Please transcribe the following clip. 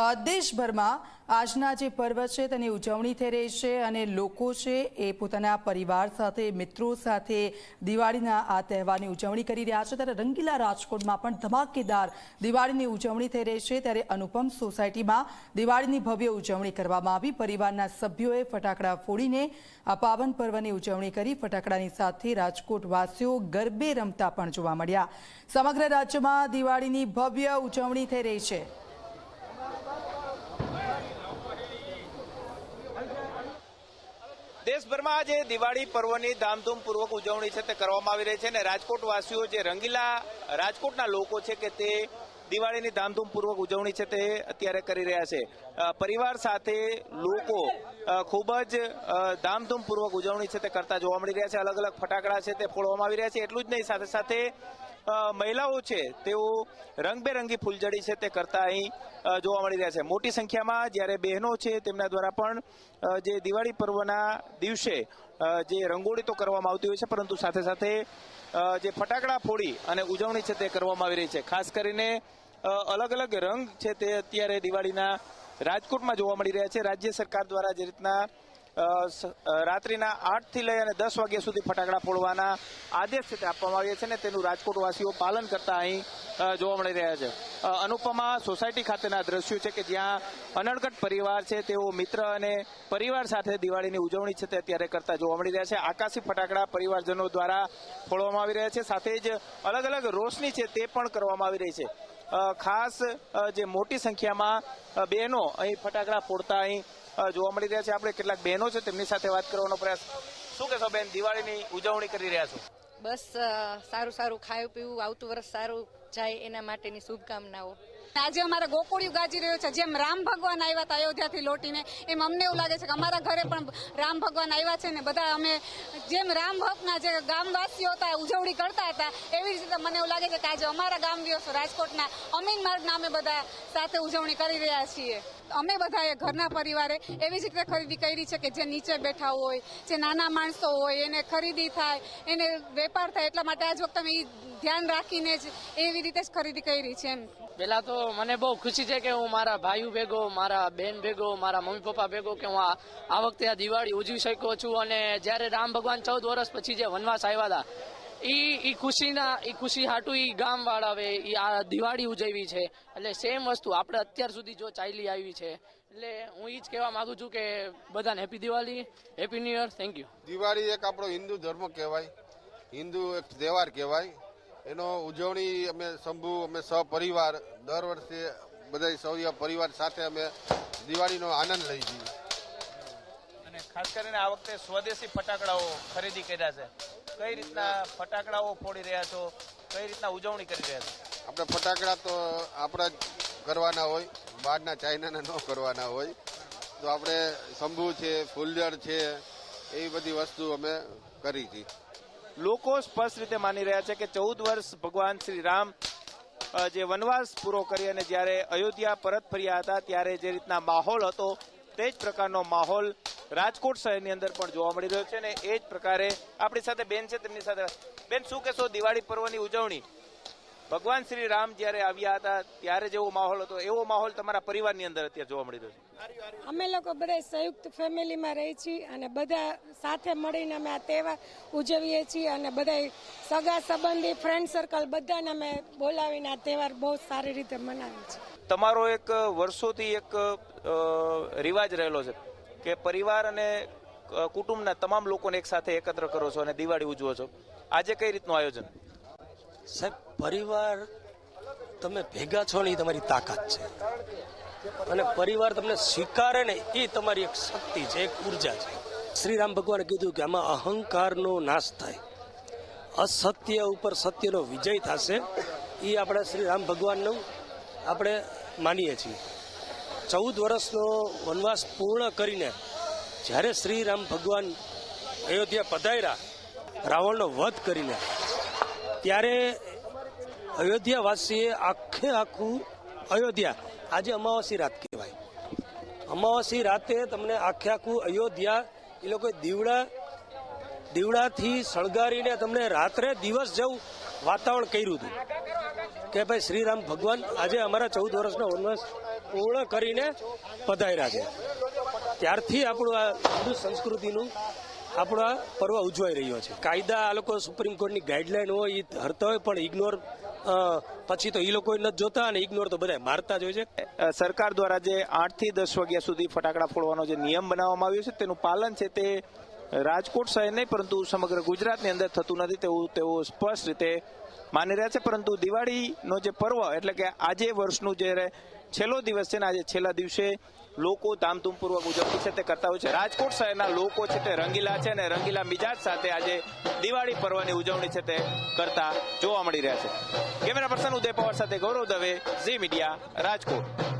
દેશભરમાં આજના જે પર્વ છે તેની ઉજવણી થઈ રહી છે અને લોકો છે એ પોતાના પરિવાર સાથે, મિત્રો સાથે દિવાળીના આ તહેવારની ઉજવણી કરી રહ્યા છે. ત્યારે રંગીલા રાજકોટમાં પણ ધમાકેદાર દિવાળીની ઉજવણી થઈ રહી છે. ત્યારે અનુપમ સોસાયટીમાં દિવાળીની ભવ્ય ઉજવણી કરવામાં આવી. પરિવારના સભ્યોએ ફટાકડા ફોડીને આ પાવન પર્વની ઉજવણી કરી. ફટાકડાની સાથે રાજકોટ વાસીઓ ગરબે રમતા પણ જોવા મળ્યા. સમગ્ર રાજ્યમાં દિવાળીની ભવ્ય ઉજવણી થઈ રહી છે. દેશભરમાં આજે દિવાળી પર્વની ધામધૂમપૂર્વક ઉજવણી છે તે કરવામાં આવી રહી છે અને રાજકોટવાસીઓ જે રંગીલા રાજકોટના લોકો છે કે તે દિવાળીની ધામધૂમપૂર્વક ઉજવણી છે તે અત્યારે કરી રહ્યા છે. પરિવાર સાથે લોકો ખૂબ જ ધામધૂમપૂર્વક ઉજવણી છે તે કરતા જોવા મળી રહ્યા છે. અલગ અલગ ફટાકડા છે તે ફોડવામાં આવી રહ્યા છે. એટલું જ નહીં સાથે સાથે મહિલાઓ છે, તેઓ રંગબેરંગી ફૂલઝડી છે તે કરતા અહીં જોવા મળી રહ્યા છે. મોટી સંખ્યામાં જ્યારે બહેનો છે તેમના દ્વારા પણ જે દિવાળી પર્વના દિવસે જે રંગોળી તો કરવામાં આવતી હોય છે, પરંતુ સાથે સાથે જે ફટાકડા ફોડી અને ઉજવણી છે તે કરવામાં આવી રહી છે. ખાસ કરીને અલગ અલગ રંગ છે તે અત્યારે દિવાળીના રાજકોટમાં જોવા મળી રહ્યા છે. રાજ્ય સરકાર દ્વારા જે રીતના રાત્રિના આઠથી લઈ અને દસ વાગ્યા સુધી ફટાકડા ફોડવાના આદેશ છે તે આપવામાં આવ્યા છે ને તેનું રાજકોટવાસીઓ પાલન કરતા અહીં જોવા મળી રહ્યા છે. અનુપમા સોસાયટી ખાતેના દ્રશ્યો છે કે જ્યાં અનડગટ પરિવાર છે, તેઓ મિત્ર અને પરિવાર સાથે દિવાળીની ઉજવણી છે તે અત્યારે કરતા જોવા મળી રહ્યા છે. આકાશી ફટાકડા પરિવારજનો દ્વારા ફોડવામાં આવી રહ્યા છે. સાથે જ અલગ અલગ રોશની છે તે પણ કરવામાં આવી રહી છે. ખાસ જે મોટી સંખ્યામાં બહેનો અહીં ફટાકડા ફોડતા અહીં જોવા મળી રહ્યા છે. આપણે કેટલાક બહેનો છે, તેમની સાથે વાત કરવાનો પ્રયાસ. શું કહેશો બેન, દિવાળીની ઉજવણી કરી રહ્યા છો? બસ સારું સારું ખાયું પીવું, આવતું વર્ષ સારું જાય એના માટેની શુભકામનાઓ. આજે અમારે ગોકુળિયું ગાજી રહ્યું છે. જેમ રામ ભગવાન આવ્યા હતા અયોધ્યાથી લોટીને, એમ અમને એવું લાગે છે કે અમારા ઘરે પણ રામ ભગવાન આવ્યા છે ને બધા અમે જેમ રામ ભક્તના જે ગામવાસીઓ હતા, ઉજવણી કરતા હતા, એવી રીતે મને એવું લાગે છે કે આજે અમારા ગામ દિવસો રાજકોટના અમીન માર્ગના અમે બધા સાથે ઉજવણી કરી રહ્યા છીએ. અમે બધાએ ઘરના પરિવારે એવી જ રીતે ખરીદી કરી છે કે જે નીચે બેઠા હોય, જે નાના માણસો હોય, એને ખરીદી થાય, એને વેપાર થાય, એટલા માટે આજ વખતે અમે ધ્યાન રાખીને જ એવી રીતે જ ખરીદી કરી છે એમ. પેલા તો મને બહુ ખુશી છે કે હું મારા ભાઈઓ ભેગો, મારા બેન ભેગો, મારા મમ્મી પપ્પા ભેગો કે હું આ આ વખતે આ દિવાળી ઉજવી શક્યો છું. અને જ્યારે રામ ભગવાન ચૌદ વર્ષ પછી જે વનવાસ આવ્યા હતા ઈ ઈ ખુશીના ઈ ખુશી હાટું ઈ ગામ વાળાવે ઈ આ દિવાળી ઉજવી છે. એટલે સેમ વસ્તુ આપણે અત્યાર સુધી જો ચાલી આવી છે. એટલે હું ઈ જ કહેવા માંગુ છું કે બધાને happy Diwali happy new year thank you Diwali એક આપણો હિન્દુ ધર્મ કહેવાય. હિન્દુ એક તહેવાર કહેવાય. એનો ઉજવણી અમે શંભુ અમે સપરિવાર દર વર્ષે બધા સૌ પરિવાર સાથે અમે દિવાળીનો આનંદ લઈ છીએ. અને ખાસ કરીને આ વખતે સ્વદેશી ફટાકડાઓ ખરીદી કર્યા છે. કઈ રીતના ફટાકડાઓ ફોડી રહ્યા છો? કઈ રીતના ઉજવણી કરી રહ્યા છો? આપણે ફટાકડા તો આપણા જ કરવાના હોય બહારના ચાઇનાના ન કરવાના હોય. તો આપણે શંભુ છે ફૂલજડ છે એવી બધી વસ્તુ અમે કરી હતી લોકો સ્પષ્ટ રીતે માની રહ્યા છે કે ચૌદ વર્ષ ભગવાન શ્રી રામ જે વનવાસ પૂરો કરી અને જ્યારે અયોધ્યા પરત ફર્યા હતા ત્યારે જે રીતના માહોલ હતો તે જ પ્રકારનો માહોલ રાજકોટ શહેરની અંદર પણ જોવા મળી રહ્યો છે અને એ જ પ્રકારે આપણી સાથે બેન છે તેમની સાથે બેન શું કહેશો દિવાળી પર્વની ઉજવણી? ભગવાન શ્રી રામ જ્યારે આવ્યા હતા ત્યારે જેવો માહોલ હતો. એવો માહોલ તમારા પરિવારની અંદર અત્યારે જોવા મળી રહ્યો છે. અમે લોકો બધા સંયુક્ત ફેમિલીમાં રહી છીએ અને બધા સાથે મળીને અમે આ તહેવાર ઉજવીએ છીએ અને બધા સગા સંબંધી ફ્રેન્ડ સર્કલ બધાને અમે બોલાવીને આ તહેવાર બહુ સારી રીતે મનાવીએ છીએ. તમારો એક વર્ષોથી એક રિવાજ રહેલો છે. કે પરિવાર અને કુટુંબના તમામ લોકોને એક સાથે એકત્ર કરો છો અને દિવાળી ઉજવો છો. આજે કઈ રીતનું આયોજન? સાહેબ, પરિવાર તમે ભેગા છો ને એ તમારી તાકાત છે. અને પરિવાર તમને સ્વીકારે ને એ તમારી એક શક્તિ છે, એક ઊર્જા છે. શ્રી રામ ભગવાને કીધું કે આમાં અહંકારનો નાશ થાય. અસત્ય ઉપર સત્યનો વિજય થશે, એ આપણે શ્રી રામ ભગવાનનું આપણે માનીએ છીએ. ચૌદ વર્ષનો વનવાસ પૂર્ણ કરીને જ્યારે શ્રી રામ ભગવાન અયોધ્યા પધાર્યા, રાવણનો વધ કરીને, ત્યારે અયોધ્યાવાસીએ આખે આખું અયોધ્યા, આજે અમાવાસી રાત કહેવાય. અમાવાસી રાતે તમને આખે આખું અયોધ્યા, એ લોકોએ દીવડા, દીવડાથી શણગારીને તમને રાત્રે દિવસ જેવું વાતાવરણ કર્યું હતું કે ભાઈ શ્રીરામ ભગવાન આજે અમારા ચૌદ વર્ષનો વનવાસ પૂર્ણ કરીને પધાર્યા છે. ત્યારથી આપણું આ હિન્દુ સંસ્કૃતિનું આપણો આ પર્વ ઉજવાઈ રહ્યો છે. કાયદા આ લોકો સુપ્રીમ કોર્ટની ગાઈડલાઈન હોય એ હરતા હોય, પણ ઇગ્નોર પછી તો એ લોકો નથી જોતા અને ઇગ્નોર તો બધા મારતા જ હોય છે. સરકાર દ્વારા જે આઠથી દસ વાગ્યા સુધી ફટાકડા ફોડવાનો જે નિયમ બનાવવામાં આવ્યો છે, તેનું પાલન છે તે રાજકોટ શહેર નહીં, પરંતુ સમગ્ર ગુજરાતની અંદર થતું નથી તેવું તેઓ સ્પષ્ટ રીતે માની રહ્યા છે. પરંતુ દિવાળીનો જે પર્વ, એટલે કે આજે વર્ષનું જે છેલ્લો દિવસ છે ને આજે છેલ્લા દિવસે લોકો ધામધૂમપૂર્વક ઉજવણી છે, તે કરતા હોય છે. રાજકોટ શહેરના લોકો છે તે રંગીલા છે અને રંગીલા મિજાજ સાથે આજે દિવાળી પર્વની ઉજવણી છે તે કરતા જોવા મળી રહ્યા છે. કેમેરા પર્સન ઉદય પવાર સાથે ગૌરવ દવે, ઝી મીડિયા, રાજકોટ.